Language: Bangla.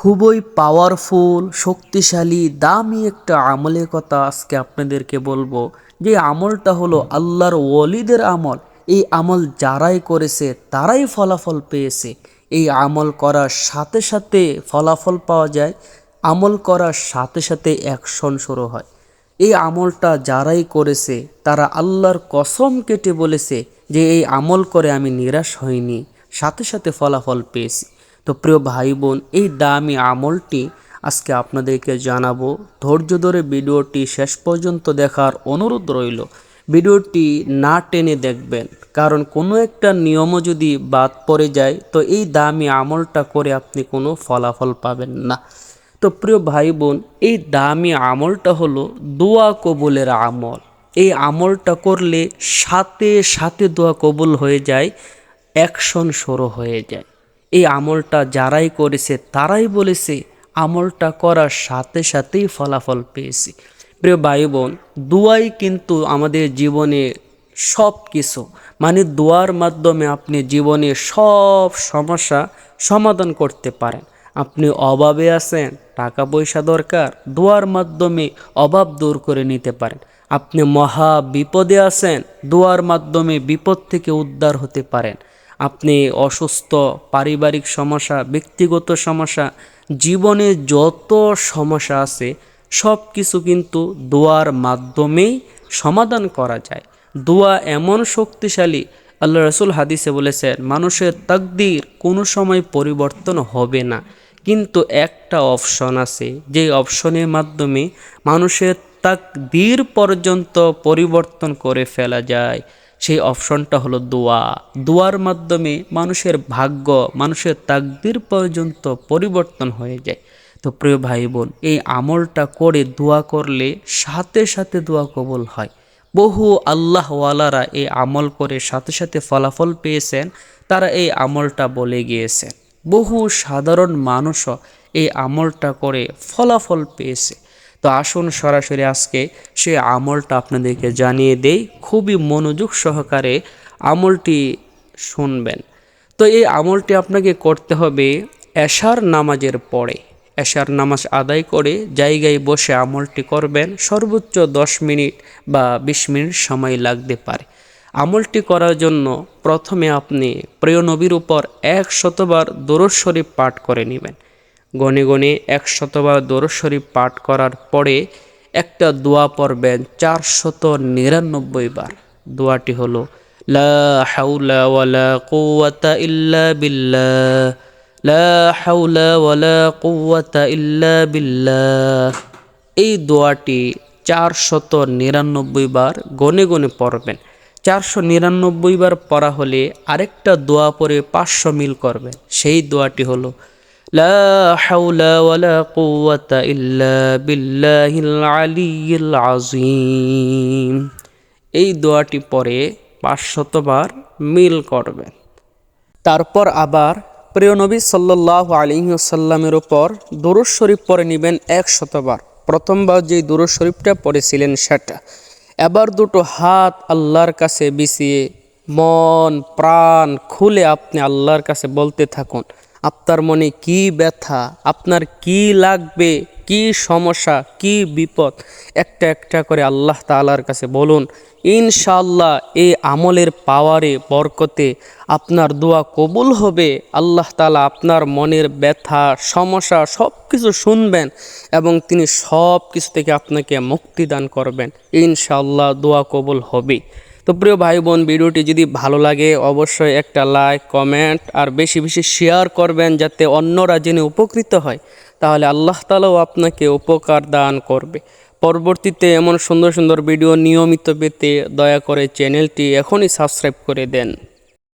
খুবই পাওয়ারফুল শক্তিশালী, দামি একটা আমলের কথা আজকে আপনাদেরকে বলব। যে আমলটা হলো আল্লাহর ওলিদের আমল। এই আমল যারাই করেছে, তারাই ফলাফল পেয়েছে। এই আমল করার সাথে সাথে ফলাফল পাওয়া যায়, আমল করার সাথে সাথে অ্যাকশন শুরু হয়। এই আমলটা যারাই করেছে, তারা আল্লাহর কসম কেটে বলেছে যে এই আমল করে আমি নিরাশ হইনি, সাথে সাথে ফলাফল পেয়েছি। তো প্রিয় ভাই বোন এই দামি আমলটি আজকে আপনাদেরকে জানাব। ধৈর্য ধরে ভিডিওটি শেষ পর্যন্ত দেখার অনুরোধ রইল। ভিডিওটি না টেনে দেখবেন, কারণ কোনো একটা নিয়মও যদি বাদ পড়ে যায়, তো এই দামি আমলটা করে আপনি কোনো ফলাফল পাবেন না। তো প্রিয় ভাই বোন এই দামি আমলটা হলো দোয়া কবুলের আমল। এই আমলটা করলে সাথে সাথে দোয়া কবুল হয়ে যায় অ্যাকশন শুরু হয়ে যায়। এই আমলটা যারাই করেছে, তারাই বলেছে, আমলটা করার সাথে সাথেই ফলাফল পেয়েছি। প্রিয় ভাই বোন দোয়াই কিন্তু আমাদের জীবনে সব কিছু মানে দোয়ার মাধ্যমে আপনি জীবনে সব সমস্যা সমাধান করতে পারেন। আপনি অভাবে আছেন, টাকা পয়সা দরকার, দোয়ার মাধ্যমে অভাব দূর করে নিতে পারেন। আপনি মহা বিপদে আছেন, দোয়ার মাধ্যমে বিপদ থেকে উদ্ধার হতে পারেন। আপনি অসুস্থ, পারিবারিক সমস্যা, ব্যক্তিগত সমস্যা, জীবনে যত সমস্যা আছে সব কিছু কিন্তু দোয়ার মাধ্যমেই সমাধান করা যায়। দোয়া এমন শক্তিশালী, আল্লাহ রসুল হাদিসে বলেছেন, মানুষের তাকদির কোনো সময় পরিবর্তন হবে না। কিন্তু একটা অপশন আছে, যে অপশনের মাধ্যমে মানুষের তাকদির পর্যন্ত পরিবর্তন করে ফেলা যায়। সেই অপশনটা হলো দোয়া। দোয়ার মাধ্যমে মানুষের ভাগ্য, মানুষের তাকদির পর্যন্ত পরিবর্তন হয়ে যায়। তো প্রিয় ভাই বোন এই আমলটা করে দোয়া করলে সাথে সাথে দোয়া কবল হয়। বহু আল্লাহওয়ালারা এই আমল করে সাথে সাথে ফলাফল পেয়েছেন, তারা এই আমলটা বলে গিয়েছেন। বহু সাধারণ মানুষও এই আমলটা করে ফলাফল পেয়েছে। তো আসুন সরাসরি আজকে সে আমলটা আপনাদেরকে জানিয়ে দেই। খুবই মনোযোগ সহকারে আমলটি শুনবেন। তো এই আমলটি আপনাকে করতে হবে এশার নামাজের পরে। এশার নামাজ আদায় করে জায়গায় বসে আমলটি করবেন। সর্বোচ্চ দশ মিনিট বা বিশ মিনিট সময় লাগতে পারে। আমলটি করার জন্য প্রথমে আপনি প্রিয় নবীর উপর এক শতবার দরজ শরীফ পাঠ করে নেবেন। গনে গনে এক শতবার দরজ শরীফ পাঠ করার পরে একটা দোয়া পড়বেন চারশত নিরানব্বই বার। দোয়াটি হলো, লা ইল্লা লা ইল্লা এই দোয়াটি চারশত নিরানব্বই বার গনে গনে পড়বেন। চারশো নিরানব্বই বার পড়া হলে আরেকটা দোয়া পরে পাঁচশো মিল করবেন। সেই দোয়াটি হলো লা হাওলা ওয়ালা কুওয়াতা ইল্লা বিল্লাহিল আলিয়্যিল আযীম। এই দোয়াটি পরে পাঁচশতবার মিল করবেন তারপর আবার প্রিয় নবী সাল্লাহ আলিহাসাল্লামের ওপর দুরুজ শরীফ পরে নেবেন এক শতবার প্রথমবার যেই দুরুজ শরীফটা পড়েছিলেন সেটা। এবার দুটো হাত আল্লাহর কাছে বিছিয়ে মন, প্রাণ খুলে আপনি আল্লাহর কাছে বলতে থাকুন। আপনার মনে কি ব্যথা? আপনার কি লাগবে? কি সমস্যা? কি বিপদ? একটা একটা করে আল্লাহ তালার কাছে বলুন ইনশাল্লাহ এই আমলের পাওয়ারে, বরকতে আপনার দোয়া কবুল হবে। আল্লাহ তালা আপনার মনের ব্যথা, সমস্যা সব কিছু শুনবেন এবং তিনি সব কিছু থেকে আপনাকে মুক্তি দান করবেন। ইনশাল্লাহ দোয়া কবুল হবে তো প্রিয় ভাই বোন ভিডিওটি যদি ভালো লাগে, অবশ্যই একটা লাইক কমেন্ট আর বেশি বেশি শেয়ার করবেন যাতে অন্যরা জেনে উপকৃত হয়। তাহলে আল্লাহ তালাও আপনাকে উপকার দান করবে। পরবর্তীতে এমন সুন্দর সুন্দর ভিডিও নিয়মিত পেতে দয়া করে চ্যানেলটি এখনই সাবস্ক্রাইব করে দেন।